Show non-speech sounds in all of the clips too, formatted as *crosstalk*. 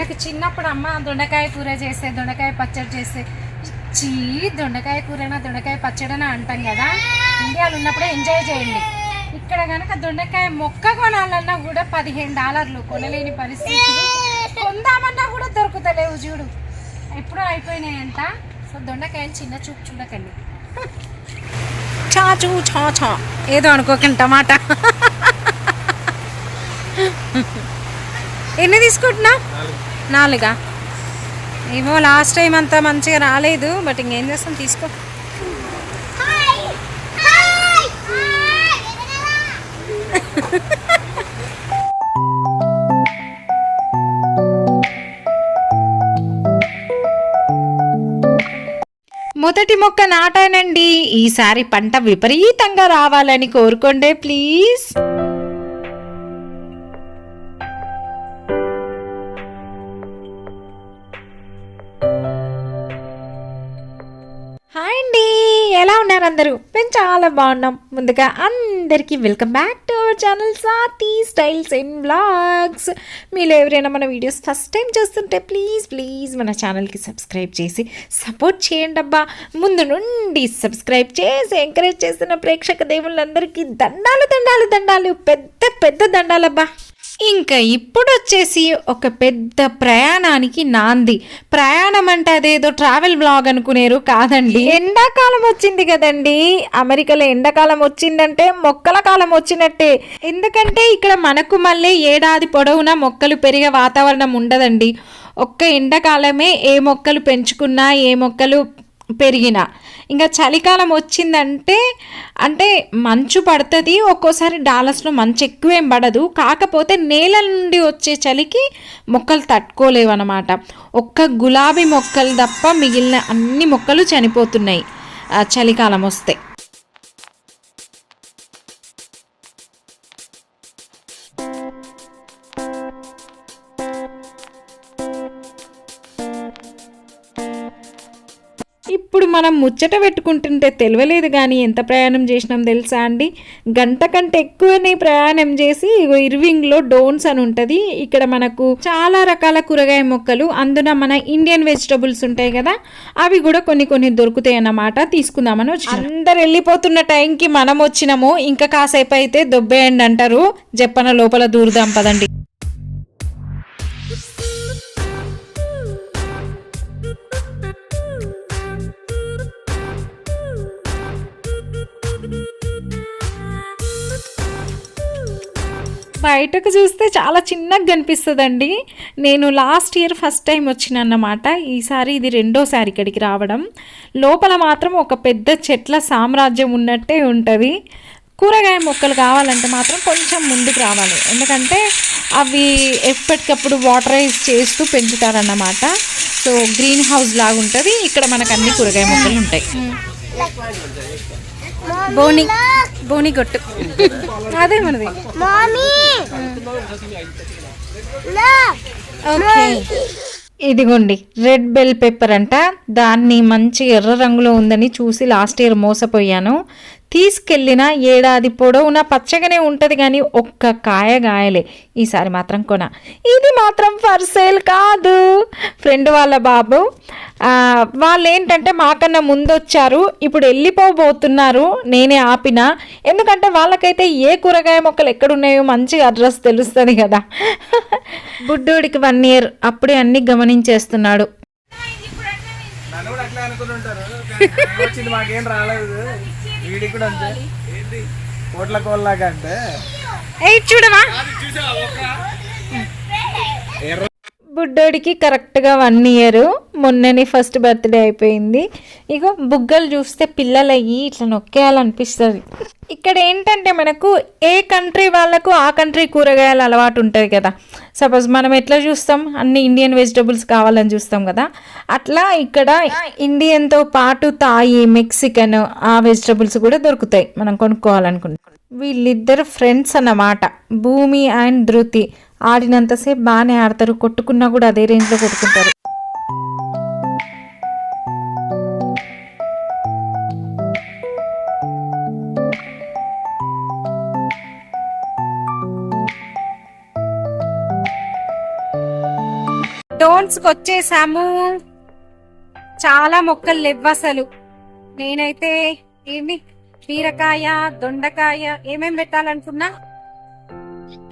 మనకి చిన్నప్పుడు అమ్మ దొండకాయ కూర చేస్తే దొండకాయ పచ్చడి చేస్తే చీ దొండకాయ కూరనా దొండకాయ పచ్చడనా అంటాం కదా. ఇండియాలో ఉన్నప్పుడే ఎంజాయ్ చేయండి. ఇక్కడ కనుక దొండకాయ మొక్క కొనాలన్నా కూడా పదిహేను డాలర్లు కొనలేని పరిస్థితి కొందామన్నా కూడా దొరుకుతలేవు చూడు. ఎప్పుడూ అయిపోయినాయంట. సో దొండకాయలు చిన్న చూపు చూడకండి. చాచు చా చా ఏదో అనుకోకండి టమాటా. ఎన్ని తీసుకుంటున్నా నాలుగా? ఏమో లాస్ట్ టైం అంతా మంచిగా రాలేదు బట్ ఇంకేం చేస్తాం? తీసుకో. మొదటి మొక్క నాటానండి. ఈసారి పంట విపరీతంగా రావాలని కోరుకోండి ప్లీజ్ అందరూ మేము చాలా బాగున్నాం. ముందుగా అందరికీ welcome back to our channel Sathi styles and blogs మీరు ఎవరైనా మన వీడియోస్ ఫస్ట్ టైం చూస్తుంటే ప్లీజ్ ప్లీజ్ మన ఛానల్కి సబ్స్క్రైబ్ చేసి సపోర్ట్ చేయండి అబ్బా. ముందు నుండి సబ్స్క్రైబ్ చేసి ఎంకరేజ్ చేస్తున్న ప్రేక్షక దేవుళ్ళందరికీ దండాలు దండాలు దండాలు పెద్ద పెద్ద దండాలబ్బా ఇంకా ఇప్పుడు వచ్చేసి ఒక పెద్ద ప్రయాణానికి నాంది. ప్రయాణం అంటే అదేదో ట్రావెల్ బ్లాగ్ అనుకునేరు కాదండి. ఎండాకాలం వచ్చింది కదండి. అమెరికాలో ఎండాకాలం వచ్చిందంటే మొక్కల కాలం వచ్చినట్టే. ఎందుకంటే ఇక్కడ మనకు మళ్ళీ ఏడాది పొడవునా మొక్కలు పెరిగే వాతావరణం ఉండదండి. ఒక్క ఎండాకాలమే ఏ మొక్కలు పెంచుకున్నా ఏ మొక్కలు పెరిగిన. ఇంకా చలికాలం వచ్చిందంటే అంటే మంచు పడుతుంది ఒక్కోసారి డాలస్లో మంచు ఎక్కువేం పడదు. కాకపోతే నేల నుండి వచ్చే చలికి మొక్కలు తట్టుకోలేవు అనమాట ఒక్క గులాబీ మొక్కలు తప్ప మిగిలిన అన్ని మొక్కలు చనిపోతున్నాయి చలికాలం వస్తే. మనం ముచ్చట పెట్టుకుంటుంటే తెలియలేదు కానీ ఎంత ప్రయాణం చేసినాం తెలుసా అండి? గంట కంటే ఎక్కువనే ప్రయాణం చేసి ఇర్వింగ్లో డోన్స్ అని ఉంటుంది. ఇక్కడ మనకు చాలా రకాల కూరగాయ మొక్కలు అందున మన ఇండియన్ వెజిటబుల్స్ ఉంటాయి కదా అవి కూడా కొన్ని కొన్ని దొరుకుతాయి అన్నమాట. తీసుకుందామని వచ్చి అందరు వెళ్ళిపోతున్న టైంకి మనం వచ్చినాము. ఇంకా కాసేపు అయితే దొబ్బేయండి అంటారు. చెప్పన లోపల దూరుదాం పదండి. బయటకు చూస్తే చాలా చిన్నగా కనిపిస్తుందండి. నేను లాస్ట్ ఇయర్ ఫస్ట్ టైం వచ్చిన అన్నమాట ఈసారి ఇది రెండోసారి ఇక్కడికి రావడం. లోపల మాత్రం ఒక పెద్ద చెట్ల సామ్రాజ్యం ఉన్నట్టే ఉంటుంది. కూరగాయ మొక్కలు కావాలంటే మాత్రం కొంచెం ముందుకు రావాలి. ఎందుకంటే అవి ఎప్పటికప్పుడు వాటరైజ్ చేస్తూ పెంచుతారన్నమాట. సో గ్రీన్ హౌస్ లాగా ఉంటుంది ఇక్కడ మనకు అన్ని కూరగాయ మొక్కలు ఉంటాయి hmm. బోని బోని గొట్టు. అదే మనది! ఓకే. ఇదిగోండి రెడ్ బెల్ పెప్పర్ అంట. దాన్ని మంచి ఎర్ర రంగులో ఉందని చూసి లాస్ట్ ఇయర్ మోసపోయాను. తీసుకెళ్ళిన ఏడాది పొడవునా పచ్చగానే ఉంటుంది కానీ ఒక్క కాయ గాయలే. ఈసారి మాత్రం కొన. ఇది మాత్రం ఫర్ సేల్ కాదు. ఫ్రెండ్ వాళ్ళ బాబు వాళ్ళు ఏంటంటే మాకన్నా ముందు వచ్చారు ఇప్పుడు వెళ్ళిపోబోతున్నారు నేనే ఆపిన. ఎందుకంటే వాళ్ళకైతే ఏ కూరగాయ మొక్కలు ఎక్కడున్నాయో మంచిగా అడ్రస్ తెలుస్తుంది కదా. బుడ్డోడికి వన్ ఇయర్ అప్పుడే అన్ని గమనించేస్తున్నాడు. నన్ను బుడ్డోడికి కరెక్ట్గా వన్ ఇయర్. మొన్ననే ఫస్ట్ బర్త్డే అయిపోయింది. ఇగో బుగ్గలు చూస్తే పిల్లలు అయ్యి ఇట్లా నొక్కేయాలనిపిస్తుంది. ఇక్కడ ఏంటంటే మనకు ఏ కంట్రీ వాళ్ళకు ఆ కంట్రీ కూరగాయలు అలవాటు ఉంటుంది కదా. సపోజ్ మనం ఎట్లా చూస్తాం? అన్ని ఇండియన్ వెజిటబుల్స్ కావాలని చూస్తాం కదా. అట్లా ఇక్కడ ఇండియన్తో పాటు తాయి మెక్సికన్ ఆ వెజిటబుల్స్ కూడా దొరుకుతాయి. మనం కొనుక్కోవాలనుకుంటాం. వీళ్ళిద్దరు ఫ్రెండ్స్ అన్నమాట. భూమి అండ్ ధృతి. ఆడినంతసేపు బాగానే ఆడతారు కొట్టుకున్నా కూడా అదే రేంజ్లో కొట్టుకుంటారు. డోన్స్కి వచ్చేసాము చాలా మొక్కలు లేవు అసలు. నేనైతే ఏంటి బీరకాయ దొండకాయ ఏమేమి పెట్టాలనుకున్నా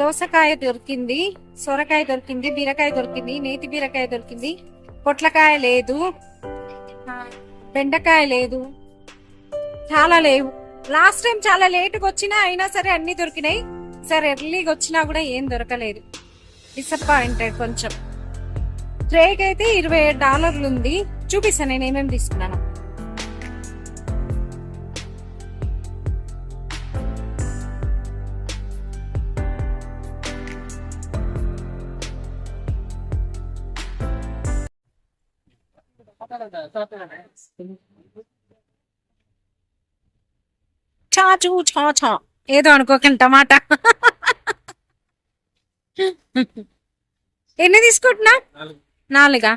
దోసకాయ దొరికింది సొరకాయ దొరికింది బీరకాయ దొరికింది నేతి బీరకాయ దొరికింది. పొట్లకాయ లేదు బెండకాయ లేదు చాలా లేవు. లాస్ట్ టైం చాలా లేటుగా వచ్చినా అయినా సరే అన్ని దొరికినాయి. సరే ఎర్లీగా వచ్చినా కూడా ఏం దొరకలేదు. డిసప్పాయింటెడ్ కొంచెం. ట్రేకి అయితే ఇరవై ఏడు డాలర్లు ఉంది. చూపిస్తాను నేను ఏమేమి తీసుకున్నాను. చాచు చా చా ఏదో అనుకోకండి టమాటా. ఎన్ని తీసుకుంటున్నా? నాలుగా.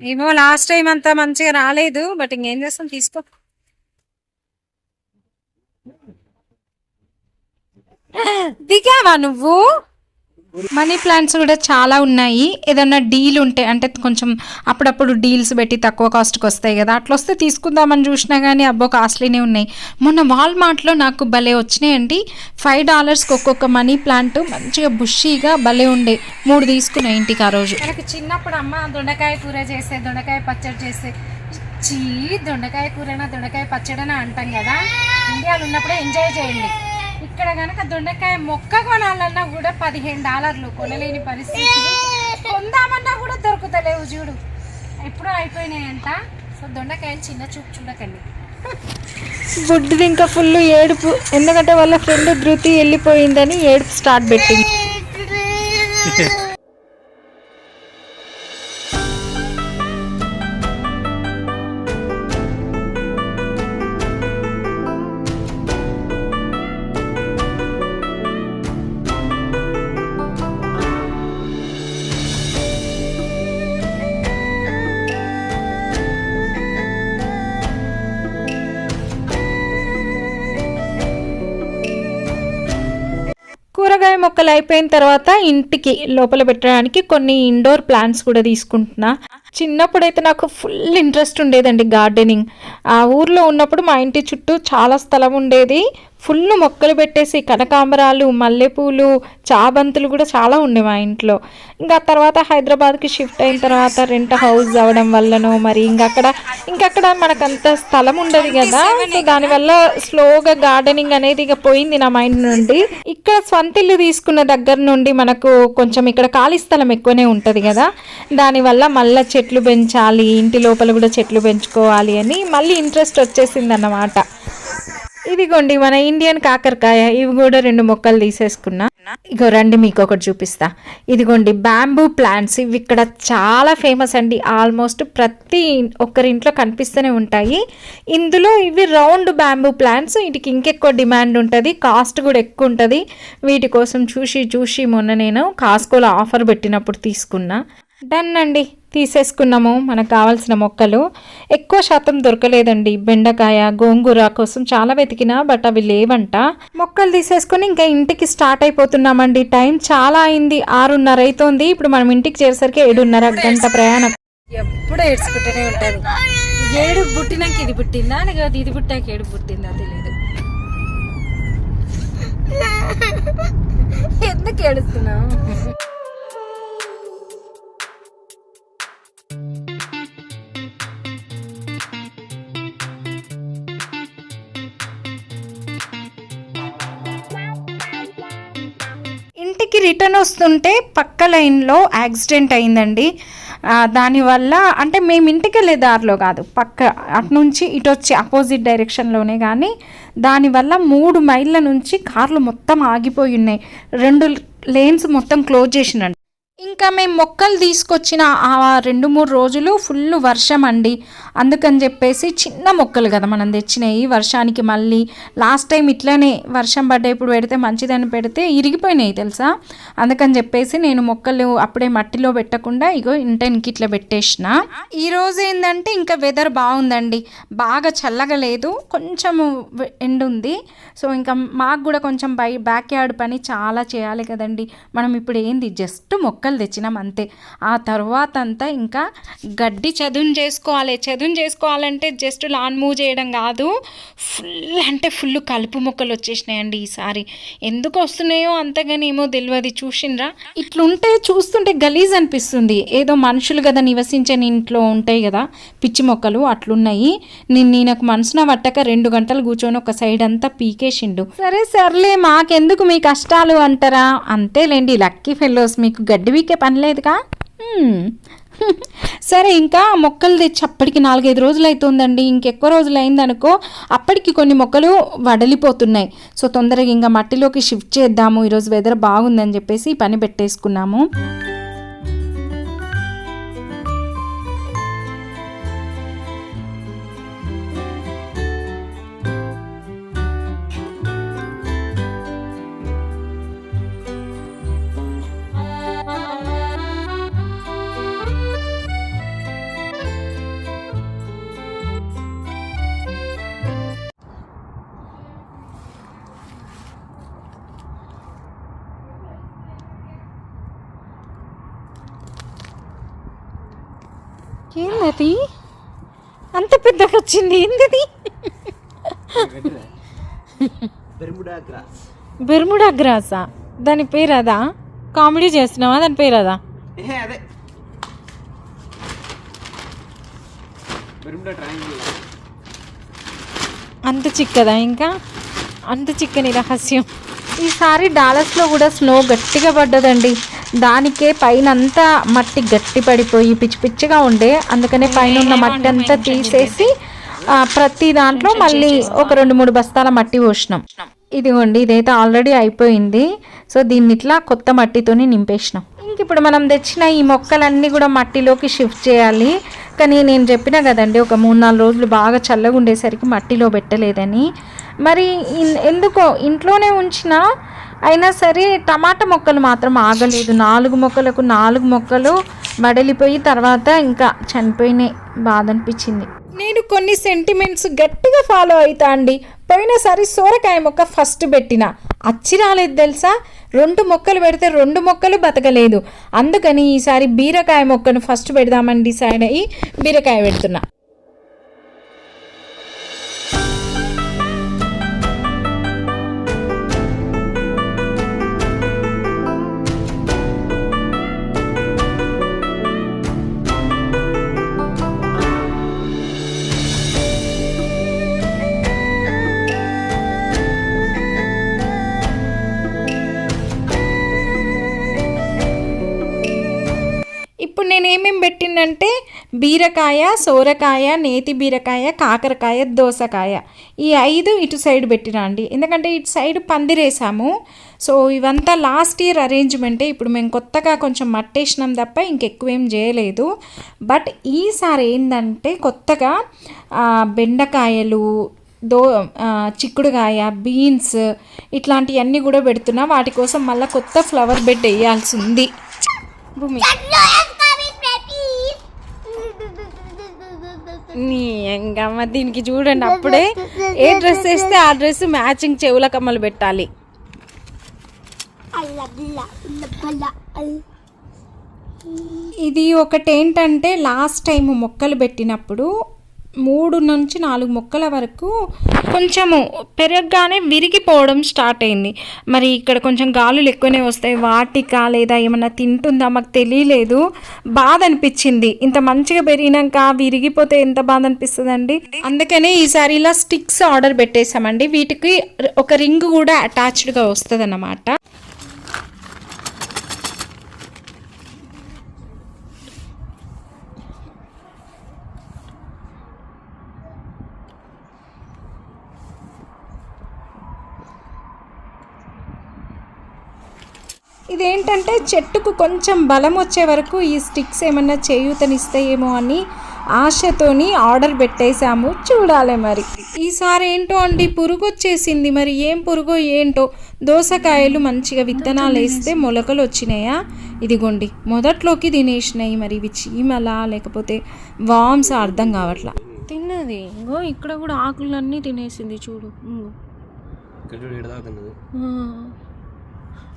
ఏమో లాస్ట్ టైం అంతా మంచిగా రాలేదు బట్ ఇంకేం చేస్తాం తీసుకో. దిగావా నువ్వు? మనీ ప్లాంట్స్ కూడా చాలా ఉన్నాయి. ఏదన్నా డీల్ ఉంటే అంటే కొంచెం అప్పుడప్పుడు డీల్స్ పెట్టి తక్కువ కాస్ట్కి వస్తాయి కదా అట్లా వస్తే తీసుకుందామని చూసినా కానీ అబ్బో కాస్ట్లీనే ఉన్నాయి. మొన్న వాల్మార్ట్లో నాకు భలే వచ్చినాయండి ఫైవ్ డాలర్స్కి ఒక్కొక్క మనీ ప్లాంట్ మంచిగా బుషీగా భలే ఉండే. మూడు తీసుకున్నాయి ఇంటికి ఆ రోజు. మనకు చిన్నప్పుడు అమ్మ దొండకాయ కూర చేసే దొండకాయ పచ్చడి చేసే చీ దొండకాయ కూరనా దొండకాయ పచ్చడనా అంటాం కదా. ఇండియాలో ఉన్నప్పుడే ఎంజాయ్ చేయండి. ఇక్కడ కనుక దొండకాయ మొక్క కొనాలన్నా కూడా పదిహేను డాలర్లు కొనలేని పరిస్థితి. కొందామన్నా కూడా దొరుకుతలేవు చూడు. ఎప్పుడో అయిపోయినాయంట. సో దొండకాయలు చిన్న చూపు చూడకండి. బుడ్డిది ఇంకా ఫుల్ ఏడుపు. ఎందుకంటే వాళ్ళ ఫ్రెండ్ ధృతి వెళ్ళిపోయిందని ఏడుపు స్టార్ట్ పెట్టింది. *laughs* కూరగాయ మొక్కలు అయిపోయిన తర్వాత ఇంటికి లోపల పెట్టడానికి కొన్ని ఇండోర్ ప్లాంట్స్ కూడా తీసుకుంటున్నా. చిన్నప్పుడైతే నాకు ఫుల్ ఇంట్రెస్ట్ ఉండేదండి గార్డెనింగ్ ఆ ఊర్లో ఉన్నప్పుడు మా ఇంటి చుట్టూ చాలా స్థలం ఉండేది. ఫుల్ మొక్కలు పెట్టేసి కనకాంబరాలు మల్లెపూలు చాబంతులు కూడా చాలా ఉండే మా ఇంట్లో. ఇంకా తర్వాత హైదరాబాద్కి షిఫ్ట్ అయిన తర్వాత రెంట్ హౌస్ అవ్వడం వల్లనో మరి ఇంకా అక్కడ ఇంకా అక్కడ మనకు అంత స్థలం ఉండదు కదా దానివల్ల స్లోగా గార్డెనింగ్ అనేది ఇక పోయింది నా మైండ్ నుండి. ఇక్కడ స్వంత ఇల్లు తీసుకున్న దగ్గర నుండి మనకు కొంచెం ఇక్కడ ఖాళీ స్థలం ఎక్కువనే ఉంటుంది కదా. దానివల్ల మళ్ళీ చెట్లు పెంచాలి ఇంటి లోపల కూడా చెట్లు పెంచుకోవాలి అని మళ్ళీ ఇంట్రెస్ట్ వచ్చేసింది అన్నమాట ఇదిగోండి మన ఇండియన్ కాకరకాయ. ఇవి కూడా రెండు మొక్కలు తీసేసుకున్నా. ఇగో రండి మీకు ఒకటి చూపిస్తా. ఇదిగోండి బ్యాంబూ ప్లాంట్స్. ఇవి ఇక్కడ చాలా ఫేమస్ అండి. ఆల్మోస్ట్ ప్రతి ఒక్కరింట్లో కనిపిస్తూనే ఉంటాయి. ఇందులో ఇవి రౌండ్ బ్యాంబూ ప్లాంట్స్. వీటికి ఇంకెక్కువ డిమాండ్ ఉంటుంది. కాస్ట్ కూడా ఎక్కువ ఉంటుంది. వీటి కోసం చూసి చూసి మొన్న నేను కాస్కోలో ఆఫర్ పెట్టినప్పుడు తీసుకున్నా. డన్ అండి. తీసేసుకున్నాము. మనకు కావాల్సిన మొక్కలు. ఎక్కువ శాతం దొరకలేదండి. బెండకాయ గోంగూర కోసం చాలా వెతికినా బట్ అవి లేవంట. మొక్కలు తీసేసుకొని ఇంకా ఇంటికి స్టార్ట్ అయిపోతున్నామండి. టైం చాలా అయింది. ఆరున్నర అవుతోంది ఇప్పుడు మనం ఇంటికి చేరేసరికి ఏడున్నర గంట ప్రయాణం. ఎప్పుడు ఏడ్చుకుంటూనే ఉంటుంది ఏడు పుట్టినాక ఇది పుట్టిందా? లేకపోతే ఇది పుట్టాక ఏడు పుట్టిందా తెలియదు *laughs* ఎందుకు ఏడుస్తున్నావు? రిటర్న్ వస్తుంటే పక్క లైన్లో యాక్సిడెంట్ అయిందండి. దానివల్ల అంటే మేము ఇంటికి వెళ్ళే దారిలో కాదు పక్క అటు నుంచి ఇటు వచ్చి అపోజిట్ డైరెక్షన్లోనే కానీ దానివల్ల మూడు మైళ్ళ నుంచి కార్లు మొత్తం ఆగిపోయి ఉన్నాయి. రెండు లేన్స్ మొత్తం క్లోజ్ చేసినండి ఇంకా మేము మొక్కలు తీసుకొచ్చిన ఆ రెండు మూడు రోజులు ఫుల్ వర్షం అండి. అందుకని చెప్పేసి చిన్న మొక్కలు కదా మనం తెచ్చినాయి వర్షానికి మళ్ళీ లాస్ట్ టైం ఇట్లానే వర్షం పడ్డప్పుడు పెడితే మంచిదని పెడితే ఇరిగిపోయినాయి తెలుసా? అందుకని చెప్పేసి నేను మొక్కలు అప్పుడే మట్టిలో పెట్టకుండా ఇగో ఇంటెన్కి ఇట్లా పెట్టేసిన. ఈరోజు ఏంటంటే ఇంకా వెదర్ బాగుందండి. బాగా చల్లగా లేదు కొంచెం ఎండ్ ఉంది. సో ఇంకా మాకు కూడా కొంచెం బై బ్యాక్ యార్డ్ పని చాలా చేయాలి కదండి. మనం ఇప్పుడు ఏంది? జస్ట్ మొక్కలు మొక్కలు తెచ్చినాం అంతే. ఆ తర్వాత అంతా ఇంకా గడ్డి చదును చేసుకోవాలి చదును చేసుకోవాలంటే జస్ట్ లాన్ మూవ్ చేయడం కాదు. ఫుల్ అంటే ఫుల్ కలుపు మొక్కలు వచ్చేసినాయండి ఈసారి. ఎందుకు వస్తున్నాయో అంతగానేమో తెలియదు చూసిండ్రా? ఇట్లుంటే చూస్తుంటే గలీజ్ అనిపిస్తుంది. ఏదో మనుషులు కదా నివసించని ఇంట్లో ఉంటాయి కదా పిచ్చి మొక్కలు అట్లున్నాయి. నేను నాకు మనసున పట్టక రెండు గంటలు కూర్చొని ఒక సైడ్ అంతా పీకేసిండు. సరే సర్లే మాకెందుకు మీ కష్టాలు అంటారా? అంతేలేండి లక్కీ ఫెల్లోస్ మీకు గడ్డి వీకే పని లేదుగా? సరే ఇంకా మొక్కలు తెచ్చి అప్పటికి నాలుగైదు రోజులు అవుతుందండి ఇంకెక్కువ రోజులు అయిందనుకో అప్పటికి కొన్ని మొక్కలు వడలిపోతున్నాయి. సో తొందరగా ఇంకా మట్టిలోకి షిఫ్ట్ చేద్దాము. ఈరోజు వెదర్ బాగుందని చెప్పేసి పని పెట్టేసుకున్నాము. ఏందది అంత పెద్దగా వచ్చింది ఏందది? Bermuda grass. దాని పేరు అదా కామెడీ చేస్తున్నావా? దాని పేరు అదా. అంత చిక్కదా ఇంకా? అంత చిక్కని రహస్యం. ఈసారి డాలస్లో కూడా స్నో గట్టిగా పడ్డదండి. దానికే పైన అంతా మట్టి గట్టి పడిపోయి పిచ్చి పిచ్చిగా ఉండే. అందుకనే పైన ఉన్న మట్టి అంతా తీసేసి ప్రతి దాంట్లో మళ్ళీ ఒక రెండు మూడు బస్తాల మట్టి పోసినాం. ఇదిగోండి ఇదైతే ఆల్రెడీ అయిపోయింది. సో దీన్ని ఇట్లా కొత్త మట్టితోని నింపేసినాం. ఇంక ఇప్పుడు మనం తెచ్చిన ఈ మొక్కలన్నీ కూడా మట్టిలోకి షిఫ్ట్ చేయాలి. కానీ నేను చెప్పిన కదండి ఒక మూడు నాలుగు రోజులు బాగా చల్లగా ఉండేసరికి మట్టిలో పెట్టలేదని. మరి ఎందుకో ఇంట్లోనే ఉంచిన అయినా సరే టమాటా మొక్కలు మాత్రం ఆగలేదు. నాలుగు మొక్కలకు నాలుగు మొక్కలు మడలిపోయి తర్వాత ఇంకా చనిపోయినాయి బాధ అనిపించింది. నేను కొన్ని సెంటిమెంట్స్ గట్టిగా ఫాలో అవుతా అండి. పోయినసారి సోరకాయ మొక్క ఫస్ట్ పెట్టిన. అచ్చి రాలేదు తెలుసా? రెండు మొక్కలు పెడితే రెండు మొక్కలు బతకలేదు. అందుకని ఈసారి బీరకాయ మొక్కను ఫస్ట్ పెడదామని డిసైడ్ అయ్యి బీరకాయ పెడుతున్నా. బీరకాయ సోరకాయ నేతి బీరకాయ కాకరకాయ దోసకాయ. ఈ ఐదు ఇటు సైడ్ పెట్టినండి ఎందుకంటే ఇటు సైడ్ పందిరేసాము. సో ఇవంతా లాస్ట్ ఇయర్ అరేంజ్మెంటే. ఇప్పుడు మేము కొత్తగా కొంచెం మట్టేసినాం తప్ప ఇంకెక్కువేం చేయలేదు. బట్ ఈసారి ఏంటంటే కొత్తగా బెండకాయలు దో చిక్కుడుకాయ బీన్స్ ఇట్లాంటివన్నీ కూడా పెడుతున్నా. వాటి కోసం మళ్ళీ కొత్త ఫ్లవర్ బెడ్ వేయాల్సి ఉంది. భూమి. నీ ఎంగమ్మ దీనికి చూడండి అప్పుడే ఏ డ్రెస్ వేస్తే ఆ డ్రెస్ మ్యాచింగ్ చెవుల కమ్మలు పెట్టాలి. ఇది ఒకటేంటంటే లాస్ట్ టైం మొక్కలు పెట్టినప్పుడు మూడు నుంచి నాలుగు మొక్కల వరకు కొంచెము పెరగగానే విరిగిపోవడం స్టార్ట్ అయింది. మరి ఇక్కడ కొంచెం గాలులు ఎక్కువనే వస్తాయి. వాటికా లేదా ఏమన్నా తింటుందా మాకు తెలియలేదు. బాధ అనిపించింది. ఇంత మంచిగా పెరిగినాక విరిగిపోతే ఎంత బాధ అనిపిస్తుందండి? అందుకనే ఈసారి ఇలా స్టిక్స్ ఆర్డర్ పెట్టేశామండి. వీటికి ఒక రింగ్ కూడా అటాచ్డ్గా వస్తుంది అన్నమాట ఇదేంటంటే చెట్టుకు కొంచెం బలం వచ్చే వరకు ఈ స్టిక్స్ ఏమన్నా చేయూతనిస్తాయేమో అని ఆశతోని ఆర్డర్ పెట్టేశాము. చూడాలి మరి. ఈసారి ఏంటో అండి పురుగు వచ్చేసింది. మరి ఏం పురుగో ఏంటో? దోసకాయలు మంచిగా విత్తనాలు వేస్తే మొలకలు వచ్చినాయా? ఇదిగోండి మొదట్లోకి తినేసినాయి మరి ఇవి చీమలా లేకపోతే వామ్స్ అర్థం కావట్లా? తిన్నది. ఇంకో ఇక్కడ కూడా ఆకులన్నీ తినేసింది చూడు.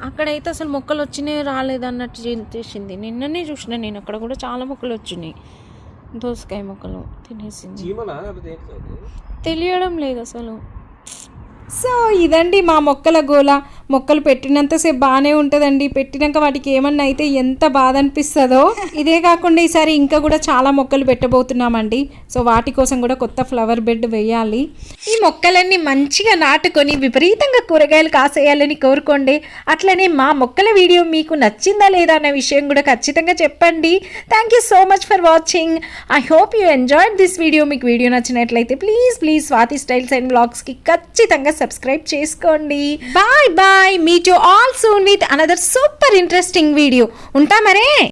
అక్కడైతే అసలు మొక్కలు వచ్చినాయి రాలేదు అన్నట్టు చేసింది. నిన్ననే చూసిన నేను అక్కడ కూడా చాలా మొక్కలు వచ్చినాయి. దోసకాయ మొక్కలు తినేసింది? తెలియడం లేదు అసలు. సో ఇదండి మా మొక్కల గోల మొక్కలు పెట్టినంతసేపు బాగానే ఉంటుందండి. పెట్టినాక వాటికి ఏమన్నా అయితే ఎంత బాధ అనిపిస్తుందో. ఇదే కాకుండా ఈసారి ఇంకా కూడా చాలా మొక్కలు పెట్టబోతున్నామండి. సో వాటి కోసం కూడా కొత్త ఫ్లవర్ బెడ్ వేయాలి. ఈ మొక్కలన్నీ మంచిగా నాటుకొని విపరీతంగా కూరగాయలు కాసేయాలని కోరుకోండి. అట్లనే మా మొక్కల వీడియో మీకు నచ్చిందా లేదా అనే విషయం కూడా ఖచ్చితంగా చెప్పండి. Thank you so much for watching I hope you enjoyed this video మీకు వీడియో నచ్చినట్లయితే please please Swathi styles and బ్లాగ్స్కి ఖచ్చితంగా సబ్స్క్రైబ్ చేసుకోండి. Bye bye meet you all soon with another super interesting video ఉంటా మరే?